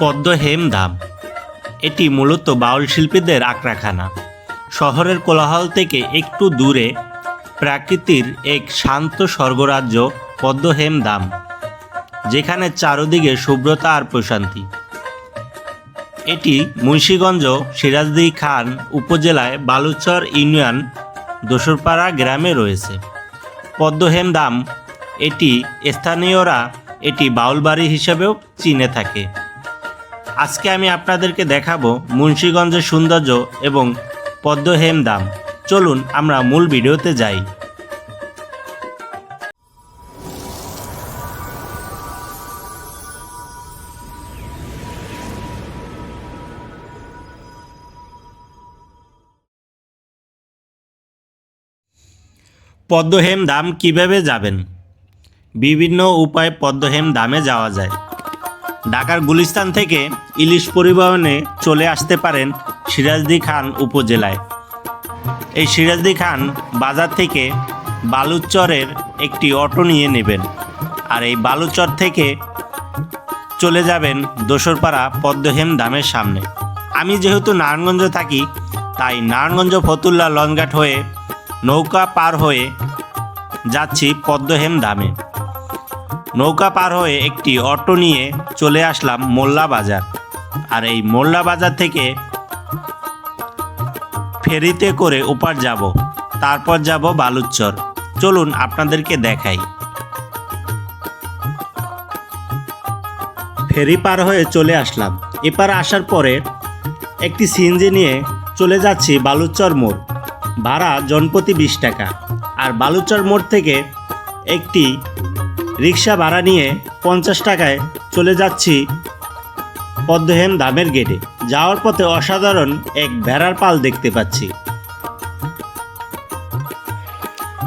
পদ্ম হেমধাম এটি মূলত বাউল শিল্পীদের আঁকড়াখানা শহরের কোলাহল থেকে একটু দূরে প্রাকৃতির এক শান্ত স্বর্গরাজ্য পদ্ম হেমধাম যেখানে চারদিকে শুভ্রতা আর প্রশান্তি। এটি মুন্সীগঞ্জ সিরাজদি খান উপজেলায় বালুচর ইউনিয়ন, দোসরপাড়া গ্রামে রয়েছে। পদ্মহেম দাম এটি স্থানীয়রা এটি বাউলবাড়ি হিসেবেও চিনে থাকে। আজকে আমি আপনাদেরকে দেখাবো মুন্সীগঞ্জের সৌন্দর্য এবং পদ্মহেম দাম। চলুন আমরা মূল ভিডিওতে যাই। পদ্মহেম দাম কীভাবে যাবেন? বিভিন্ন উপায়ে পদ্মহেম দামে যাওয়া যায়। ঢাকার গুলিস্তান থেকে ইলিশ পরিবহনে চলে আসতে পারেন সিরাজদি খান উপজেলায়। এই সিরাজদি খান বাজার থেকে বালুচরের একটি অটো নিয়ে নেবেন আর এই বালুচর থেকে চলে যাবেন দোসরপাড়া পদ্মহেম দামের সামনে। আমি যেহেতু নারায়ণগঞ্জে থাকি, তাই নারায়ণগঞ্জ ফতুল্লা লঞ্চঘাট হয়ে নৌকা পার হয়ে যাচ্ছি পদ্মহেম ধামে। নৌকা পার হয়ে একটি অটো নিয়ে চলে আসলাম মোল্লা বাজার। আর এই মোল্লা বাজার থেকে ফেরিতে করে ওপার যাব। তারপর যাব বালুচর। চলুন আপনাদেরকে দেখাই। ফেরি পার হয়ে চলে আসলাম। এপার আসার পরে একটি সিএনজি নিয়ে চলে যাচ্ছি বালুচর মোড়। ভাড়া জনপ্রতি বিশ টাকা। আর বালুচর মোড় থেকে একটি রিক্সা ভাড়া নিয়ে পঞ্চাশ টাকায় চলে যাচ্ছি পদ্মহেম দামের গেটে। যাওয়ার পথে অসাধারণ এক ভেড়ার পাল দেখতে পাচ্ছি।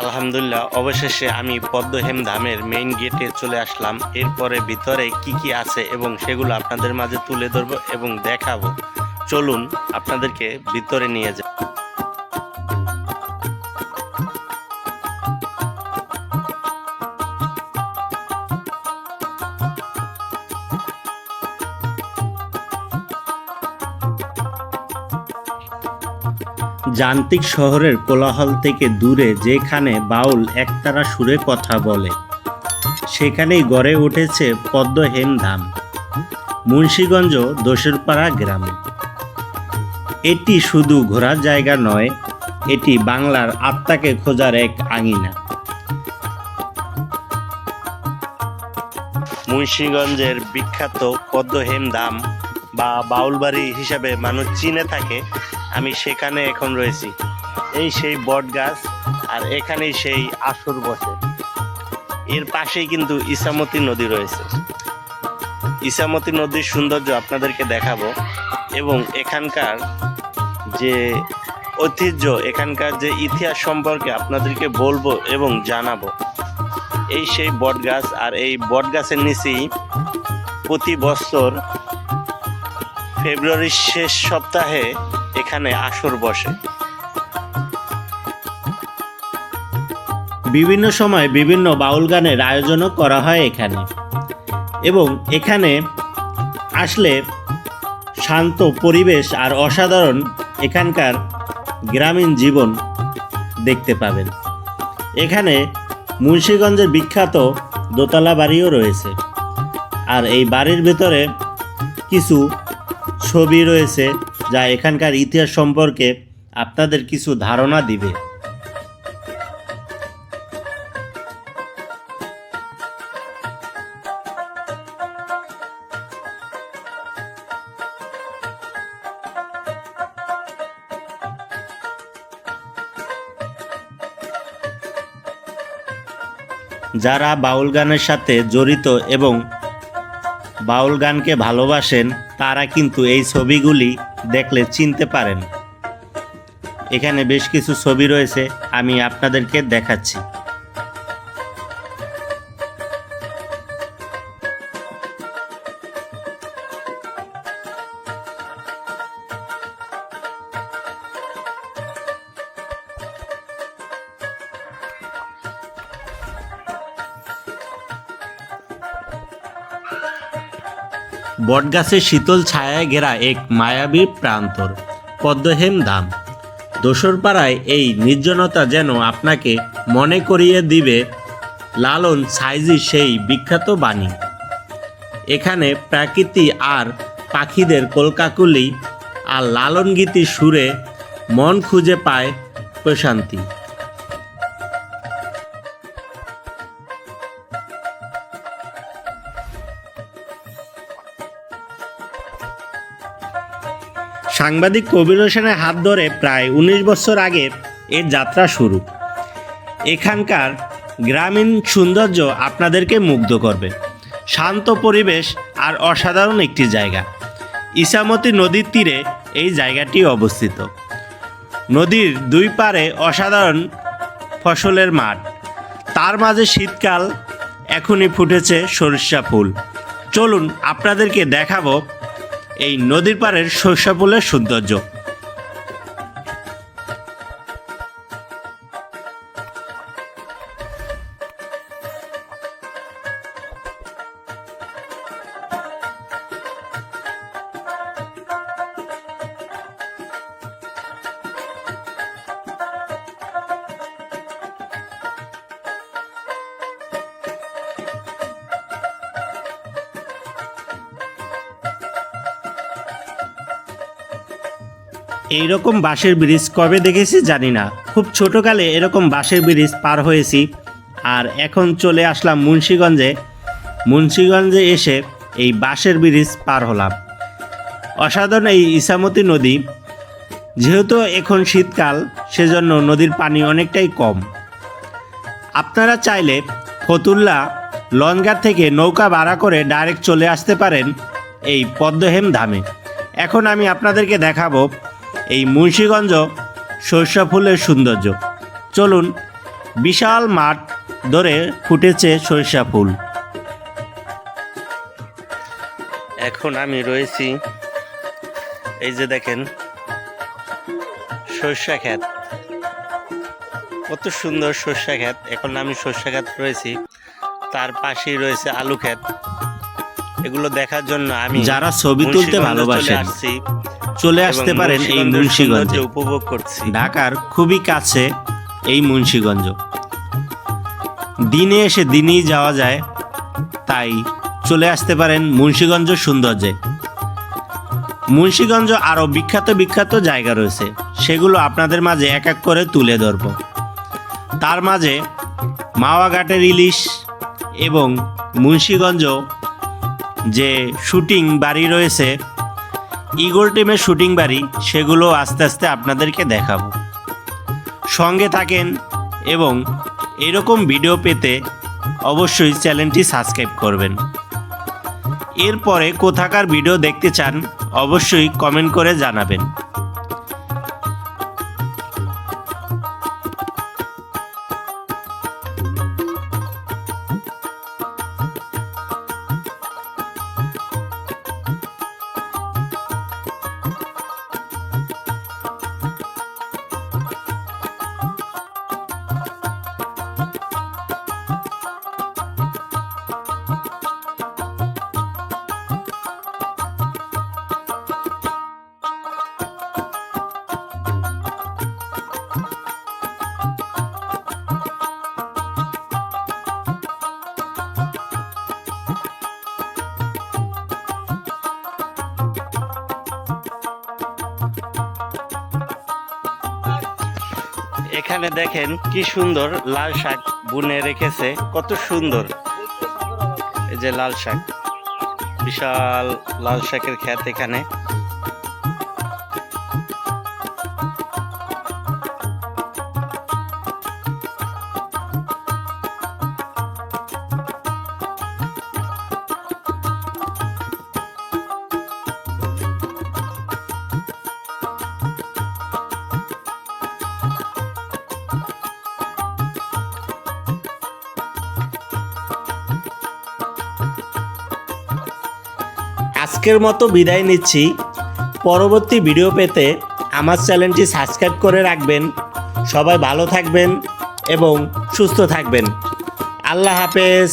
আলহামদুলিল্লাহ, অবশেষে আমি পদ্মহেম ধামের মেইন গেটে চলে আসলাম। এরপরে ভিতরে কি কি আছে এবং সেগুলো আপনাদের মাঝে তুলে ধরবো এবং দেখাবো। চলুন, আপনাদেরকে ভিতরে নিয়ে যাই। যান্ত্রিক শহরের কোলাহল থেকে দূরে যেখানে বাউল একতারা সুরে কথা বলে, সেখানেই গড়ে উঠেছে পদ্মহেম ধাম, মুন্সীগঞ্জ দোসরপাড়া গ্রামে। এটি শুধু ঘোরার জায়গা নয়, এটি বাংলার আত্মাকে খোঁজার এক আঙিনা। মুন্সীগঞ্জের বিখ্যাত পদ্মহেম ধাম বা বাউলবাড়ি হিসাবে মানুষ চিনে থাকে আমি সেখানে এখন রয়েছি। এই সেই বট গাছ আর এখানেই সেই আসর বসে এর পাশেই কিন্তু ইসামতি নদী রয়েছে। ইসামতি নদীর সৌন্দর্য আপনাদেরকে দেখাবো এবং এখানকার যে ঐতিহ্য, এখানকার যে ইতিহাস সম্পর্কে আপনাদেরকে বলব এবং জানাব। এই সেই বট গাছ আর এই বট গাছের নিচেই প্রতি বছর ফেব্রুয়ারির শেষ সপ্তাহে এখানে আসর বসে। বিভিন্ন সময় বিভিন্ন বাউল গানের আয়োজনও করা হয় এখানে। এবং এখানে আসলে শান্ত পরিবেশ আর অসাধারণ এখানকার গ্রামীণ জীবন দেখতে পাবেন। এখানে মুন্সীগঞ্জের বিখ্যাত দোতলা বাড়িও রয়েছে। আর এই বাড়ির ভেতরে কিছু ছবি রয়েছে। যা এখানকার ইতিহাস সম্পর্কে আপনাদের কিছু ধারণা দিবে। যারা বাউল গানের সাথে জড়িত এবং বাউল গানকে ভালোবাসেন, তারা কিন্তু এই ছবিগুলি দেখলে চিনতে পারেন। এখানে বেশ কিছু ছবি রয়েছে আমি আপনাদেরকে দেখাচ্ছি। বটগাছের শীতল ছায়ায় ঘেরা এক মায়াবী প্রান্তর, পদ্মহেম ধাম। দোসর পাড়ায় এই নির্জনতা যেন আপনাকে মনে করিয়ে দিবে লালন সাইজি সেই বিখ্যাত বাণী। এখানে প্রাকৃতি আর পাখিদের কলকাকুলি আর লালন গীতির সুরে মন খুঁজে পায় প্রশান্তি। সাংবাদিক কবির হোসেনের হাত ধরে প্রায় উনিশ বছর আগে এর যাত্রা শুরু। এখানকার গ্রামীণ সৌন্দর্য আপনাদেরকে মুগ্ধ করবে। শান্ত পরিবেশ আর অসাধারণ একটি জায়গা। ইসামতি নদীর তীরে এই জায়গাটি অবস্থিত। নদীর দুই পারে অসাধারণ ফসলের মাঠ। তার মাঝে শীতকাল এখনই ফুটেছে সরিষা ফুল। চলুন আপনাদেরকে দেখাবো এই নদীর পাড়ের ফুলের সৌন্দর্য। এইরকম বাঁশের ব্রিজ কবে দেখেছি জানি না। খুব ছোটোকালে এরকম বাঁশের ব্রিজ পার হয়েছি। আর এখন চলে আসলাম মুন্সীগঞ্জে। মুন্সীগঞ্জে এসে এই বাঁশের ব্রিজ পার হলাম। অসাধারণ এই ইসামতি নদী। যেহেতু এখন শীতকাল, সেজন্য নদীর পানি অনেকটাই কম। আপনারা চাইলে ফতুল্লা লঞ্চঘাট থেকে নৌকা ভাড়া করে ডাইরেক্ট চলে আসতে পারেন এই পদ্মহেম ধামে। এখন আমি আপনাদেরকে দেখাবো এই মুন্সীগঞ্জ সরিষা ফুলের সৌন্দর্য। চলুন বিশাল মাঠ ধরে ফুটেছে সরিষা ফুল। এখন আমি রয়েছি এই যে দেখেন সর্ষা ক্ষেত। কত সুন্দর সর্ষা ক্ষেত। এখন আমি সর্ষা ক্ষেত রয়েছি তার পাশেই রয়েছে আলু ক্ষেত। এগুলো দেখার জন্য আমি যারা ছবি তুলতে ভালোবাসেন। চলে আসতে পারেন এই মুন্সীগঞ্জে। উপভোগ করছি। ঢাকার খুবই কাছে এই মুন্সীগঞ্জ। দিনে এসে দিনেই যাওয়া যায় তাই চলে আসতে পারেন মুন্সীগঞ্জ সৌন্দর্যে। মুন্সীগঞ্জ আরও বিখ্যাত বিখ্যাত জায়গা রয়েছে সেগুলো আপনাদের মাঝে এক এক করে তুলে ধরব। তার মাঝে মাওয়াঘাটের ইলিশ এবং মুন্সীগঞ্জ যে শুটিং বাড়ি রয়েছে ইগল টিমের শুটিং বাড়ি, সেগুলো আস্তে আস্তে আপনাদেরকে দেখাবো। সঙ্গে থাকেন এবং এরকম ভিডিও পেতে অবশ্যই চ্যানেলটি সাবস্ক্রাইব করবেন। এরপরে কোথাকার ভিডিও দেখতে চান, অবশ্যই কমেন্ট করে জানাবেন। এখানে দেখেন কি সুন্দর লাল শাক বুনে রেখেছে, কত সুন্দর। এই যে লাল শাক, বিশাল লাল শাকের খ্যাত এখানে। আজকের মতো বিদায় নিচ্ছি। পরবর্তী ভিডিও পেতে আমার চ্যানেলটি সাবস্ক্রাইব করে রাখবেন। সবাই ভালো থাকবেন এবং সুস্থ থাকবেন। আল্লাহ হাফেজ।